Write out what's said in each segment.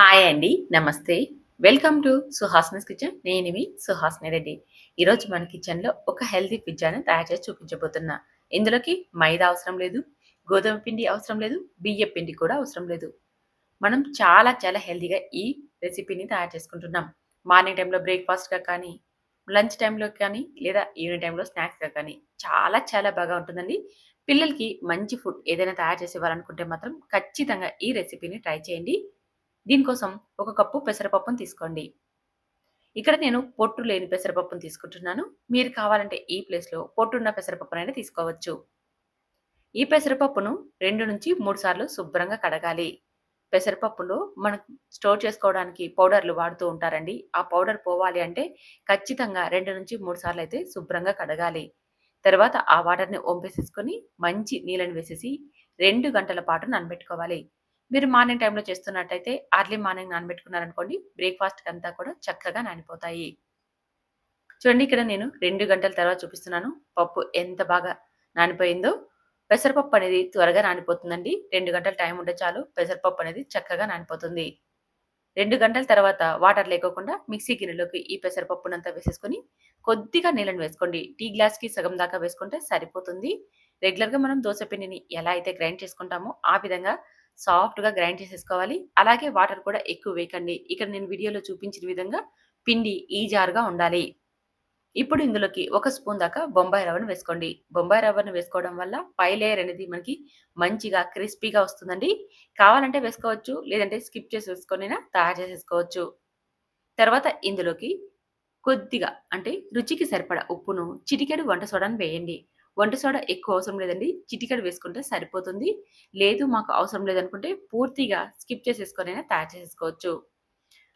Hi అండి. నమస్తే. Welcome to Suhasini's kitchen. నేను మీ సుహాసిని రెడ్డి. ఈరోజు మన కిచెన్‌లో ఒక హెల్తీ పిజ్జాని తయారు చేసి చూపించబోతున్నా. ఇందులోకి మైదా అవసరం లేదు, గోధుమ పిండి అవసరం లేదు, బియ్య పిండి కూడా అవసరం లేదు. మనం చాలా చాలా హెల్తీగా ఈ రెసిపీని తయారు చేసుకుంటున్నాం. మార్నింగ్ టైంలో బ్రేక్‌ఫాస్ట్‌గా కానీ, లంచ్ టైంలో కానీ, లేదా ఈవినింగ్ టైంలో స్నాక్స్‌గా కానీ చాలా చాలా బాగా ఉంటుందండి. పిల్లలకి మంచి ఫుడ్ ఏదైనా తయారు చేసి ఇవ్వాలనుకుంటే మాత్రం ఖచ్చితంగా ఈ రెసిపీని ట్రై చేయండి. దీనికోసం ఒక కప్పు పెసరపప్పును తీసుకోండి. ఇక్కడ నేను పొట్టు లేని పెసరపప్పును తీసుకుంటున్నాను. మీరు కావాలంటే ఈ ప్లేస్‌లో పొట్టున్న పెసరపప్పునైనా తీసుకోవచ్చు. ఈ పెసరపప్పును 2-3 సార్లు శుభ్రంగా కడగాలి. పెసరపప్పులో మనం స్టోర్ చేసుకోవడానికి పౌడర్‌లు వాడుతూ ఉంటారండి. ఆ పౌడర్ పోవాలి అంటే ఖచ్చితంగా రెండు నుంచి మూడు సార్లు అయితే శుభ్రంగా కడగాలి. తర్వాత ఆ వాటర్‌ని ఒంపేసేసుకొని మంచి నీళ్ళని వేసేసి రెండు గంటల పాటు నానబెట్టుకోవాలి. మీరు మార్నింగ్ టైంలో చేస్తున్నట్టయితే అర్లీ మార్నింగ్ నానబెట్టుకున్నారనుకోండి బ్రేక్‌ఫాస్ట్‌కంతా కూడా చక్కగా నానిపోతాయి. చూడండి ఇక్కడ నేను రెండు గంటల తర్వాత చూపిస్తున్నాను. పప్పు ఎంత బాగా నానిపోయిందో. పెసరపప్పు అనేది త్వరగా నానిపోతుందండి. రెండు గంటల టైం ఉంటే చాలు పెసరపప్పు అనేది చక్కగా నానిపోతుంది. రెండు గంటల తర్వాత వాటర్ లేకోకుండా మిక్సీ గిన్నెలోకి ఈ పెసరపప్పునంతా వేసేసుకొని కొద్దిగా నీళ్ళని వేసుకోండి. టీ గ్లాస్‌కి సగం దాకా వేసుకుంటే సరిపోతుంది. రెగ్యులర్‌గా మనం దోస పిండిని ఎలా అయితే గ్రైండ్ చేసుకుంటామో ఆ విధంగా సాఫ్ట్‌గా గ్రైండ్ చేసేసుకోవాలి. అలాగే వాటర్ కూడా ఎక్కువ వేయకండి. ఇక్కడ నేను వీడియోలో చూపించిన విధంగా పిండి ఈ జారుగా ఉండాలి. ఇప్పుడు ఇందులోకి ఒక స్పూన్ దాకా బొంబాయి రవ్వను వేసుకోండి. బొంబాయి రవ్వను వేసుకోవడం వల్ల పై లేయర్ అనేది మనకి మంచిగా క్రిస్పీగా వస్తుందండి. కావాలంటే వేసుకోవచ్చు. లేదంటే స్కిప్ చేసి వేసుకొనైనా తయారు చేసేసుకోవచ్చు. తర్వాత ఇందులోకి కొద్దిగా అంటే రుచికి సరిపడా ఉప్పును, చిటికెడు వంట సోడాను వేయండి. వంట సోడా ఎక్కువ అవసరం లేదండి. చిటికడ వేసుకుంటే సరిపోతుంది. లేదు మాకు అవసరం లేదనుకుంటే పూర్తిగా స్కిప్ చేసేసుకొనైనా తయారు చేసేసుకోవచ్చు.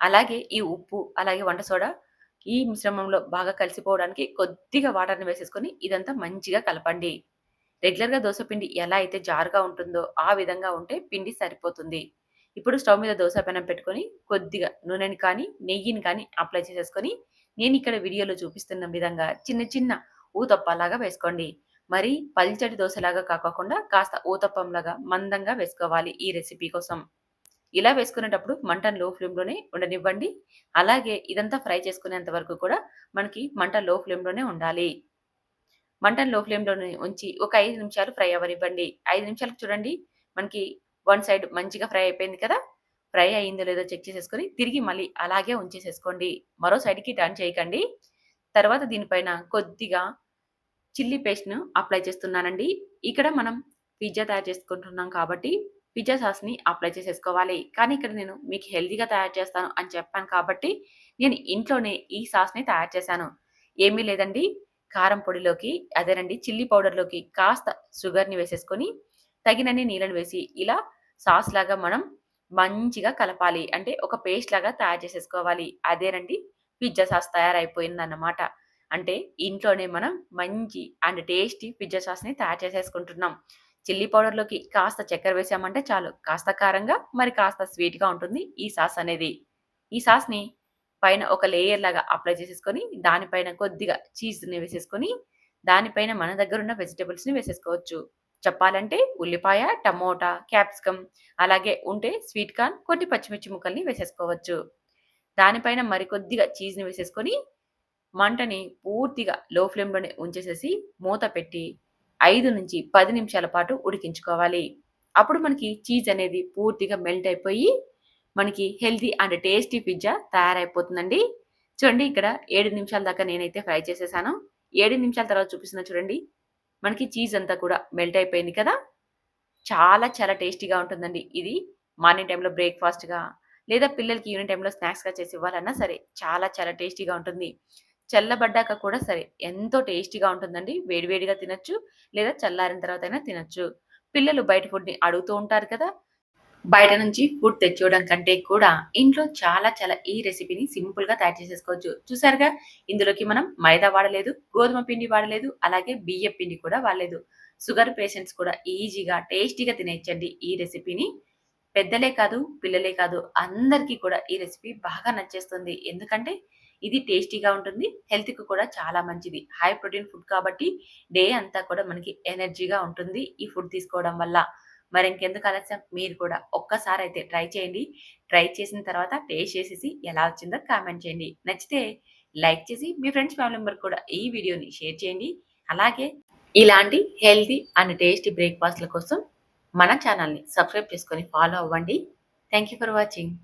అలాగే ఈ ఉప్పు, అలాగే వంట సోడా ఈ మిశ్రమంలో బాగా కలిసిపోవడానికి కొద్దిగా వాటర్‌ని వేసేసుకొని ఇదంతా మంచిగా కలపండి. రెగ్యులర్‌గా దోశ పిండి ఎలా అయితే జారుగా ఉంటుందో ఆ విధంగా ఉంటే పిండి సరిపోతుంది. ఇప్పుడు స్టవ్ మీద దోశ పెనం పెట్టుకొని కొద్దిగా నూనెని కానీ, నెయ్యిని కానీ అప్లై చేసేసుకొని ఇక్కడ వీడియోలో చూపిస్తున్న విధంగా చిన్న చిన్న ఊతప్పలాగా వేసుకోండి. మరి పల్చటి దోశలాగా కాకోకుండా కాస్త ఊతప్పంలాగా మందంగా వేసుకోవాలి ఈ రెసిపీ కోసం. ఇలా వేసుకునేటప్పుడు మంటను లో ఫ్లేమ్‌లోనే ఉండనివ్వండి. అలాగే ఇదంతా ఫ్రై చేసుకునేంత వరకు కూడా మనకి మంట లో ఫ్లేమ్‌లోనే ఉండాలి. మంటను లో ఫ్లేమ్‌లోనే ఉంచి ఒక ఐదు నిమిషాలు ఫ్రై అవ్వనివ్వండి. ఐదు నిమిషాలకు చూడండి మనకి వన్ సైడ్ మంచిగా ఫ్రై అయిపోయింది కదా! ఫ్రై అయిందో లేదో చెక్ చేసేసుకొని తిరిగి మళ్ళీ అలాగే ఉంచేసేసుకోండి. మరో సైడ్‌కి టర్న్ చేయకండి. తర్వాత దీనిపైన కొద్దిగా చిల్లీ పేస్ట్‌ను అప్లై చేస్తున్నానండి. ఇక్కడ మనం పిజ్జా తయారు చేసుకుంటున్నాం కాబట్టి పిజ్జా సాస్‌ని అప్లై చేసేసుకోవాలి. కానీ ఇక్కడ నేను మీకు హెల్తీగా తయారు చేస్తాను అని చెప్పాను కాబట్టి నేను ఇంట్లోనే ఈ సాస్‌ని తయారు చేశాను. ఏమీ లేదండి కారం పొడిలోకి అదేనండి చిల్లీ పౌడర్‌లోకి కాస్త షుగర్‌ని వేసేసుకొని తగినన్ని నీళ్ళని వేసి ఇలా సాస్ లాగా మనం మంచిగా కలపాలి. అంటే ఒక పేస్ట్ లాగా తయారు చేసేసుకోవాలి. అదేనండి పిజ్జా సాస్ తయారైపోయిందన్నమాట. అంటే ఇంట్లోనే మనం మంచి అండ్ టేస్టీ పిజ్జా సాస్‌ని తయారు చేసేసుకుంటున్నాం. చిల్లీ పౌడర్‌లోకి కాస్త చక్కెర వేసామంటే చాలు. కాస్త కారంగా, మరి కాస్త స్వీట్‌గా ఉంటుంది ఈ సాస్ అనేది. ఈ సాస్‌ని పైన ఒక లేయర్ లాగా అప్లై చేసేసుకొని దానిపైన కొద్దిగా చీజ్‌ని వేసేసుకొని దానిపైన మన దగ్గర ఉన్న వెజిటబుల్స్‌ని వేసేసుకోవచ్చు. చెప్పాలంటే ఉల్లిపాయ, టమోటా, క్యాప్సికమ్ అలాగే ఉంటే స్వీట్ కార్న్, కొన్ని పచ్చిమిర్చి ముక్కల్ని వేసేసుకోవచ్చు. దానిపైన మరి కొద్దిగా చీజ్‌ని వేసేసుకొని మంటని పూర్తిగా లో ఫ్లేమ్‌లోనే ఉంచేసేసి మూత పెట్టి 5-10 నిమిషాల పాటు ఉడికించుకోవాలి. అప్పుడు మనకి చీజ్ అనేది పూర్తిగా మెల్ట్ అయిపోయి మనకి హెల్తీ అండ్ టేస్టీ పిజ్జా తయారైపోతుందండి. చూడండి ఇక్కడ ఏడు నిమిషాల దాకా నేనైతే ఫ్రై చేసేసాను. ఏడు నిమిషాల తర్వాత చూపిస్తున్నా చూడండి. మనకి చీజ్ అంతా కూడా మెల్ట్ అయిపోయింది కదా! చాలా చాలా టేస్టీగా ఉంటుందండి. ఇది మార్నింగ్ టైంలో బ్రేక్‌ఫాస్ట్‌గా లేదా పిల్లలకి ఈవినింగ్ టైంలో స్నాక్స్‌గా చేసి ఇవ్వాలన్నా సరే చాలా చాలా టేస్టీగా ఉంటుంది. చల్లబడ్డాక కూడా సరే ఎంతో టేస్టీగా ఉంటుందండి. వేడివేడిగా తినచ్చు తినొచ్చు. లేదా చల్లారిన తర్వాత అయినా తినొచ్చు. పిల్లలు బయట ఫుడ్‌ని అడుగుతూ ఉంటారు కదా! బయట నుంచి ఫుడ్ తెచ్చుకోవడం కంటే కూడా ఇంట్లో చాలా చాలా ఈ రెసిపీని సింపుల్‌గా తయారు చేసేసుకోవచ్చు. చూసారుగా ఇందులోకి మనం మైదా వాడలేదు, గోధుమ పిండి వాడలేదు, అలాగే బియ్య పిండి కూడా వాడలేదు. షుగర్ పేషెంట్స్ కూడా ఈజీగా, టేస్టీగా తినేయచ్చండి ఈ రెసిపీని. పెద్దలే కాదు, పిల్లలే కాదు అందరికీ కూడా ఈ రెసిపీ బాగా నచ్చేస్తుంది. ఎందుకంటే ఇది టేస్టీగా ఉంటుంది. హెల్త్‌కి కూడా చాలా మంచిది. హై ప్రోటీన్ ఫుడ్ కాబట్టి డే అంతా కూడా మనకి ఎనర్జీగా ఉంటుంది ఈ ఫుడ్ తీసుకోవడం వల్ల. మరి ఇంకెందుకు ఆలస్యం మీరు కూడా ఒక్కసారి అయితే ట్రై చేయండి ట్రై చేసిన తర్వాత టేస్ట్ చేసేసి ఎలా వచ్చిందో కామెంట్ చేయండి నచ్చితే లైక్ చేసి మీ ఫ్రెండ్స్ ఫ్యామిలీ మెంబర్ కూడా ఈ వీడియోని షేర్ చేయండి అలాగే ఇలాంటి హెల్తీ అండ్ టేస్టీ బ్రేక్ఫాస్ట్ల కోసం మన ఛానల్ని సబ్స్క్రైబ్ చేసుకొని ఫాలో అవ్వండి థ్యాంక్ యూ ఫర్ వాచింగ్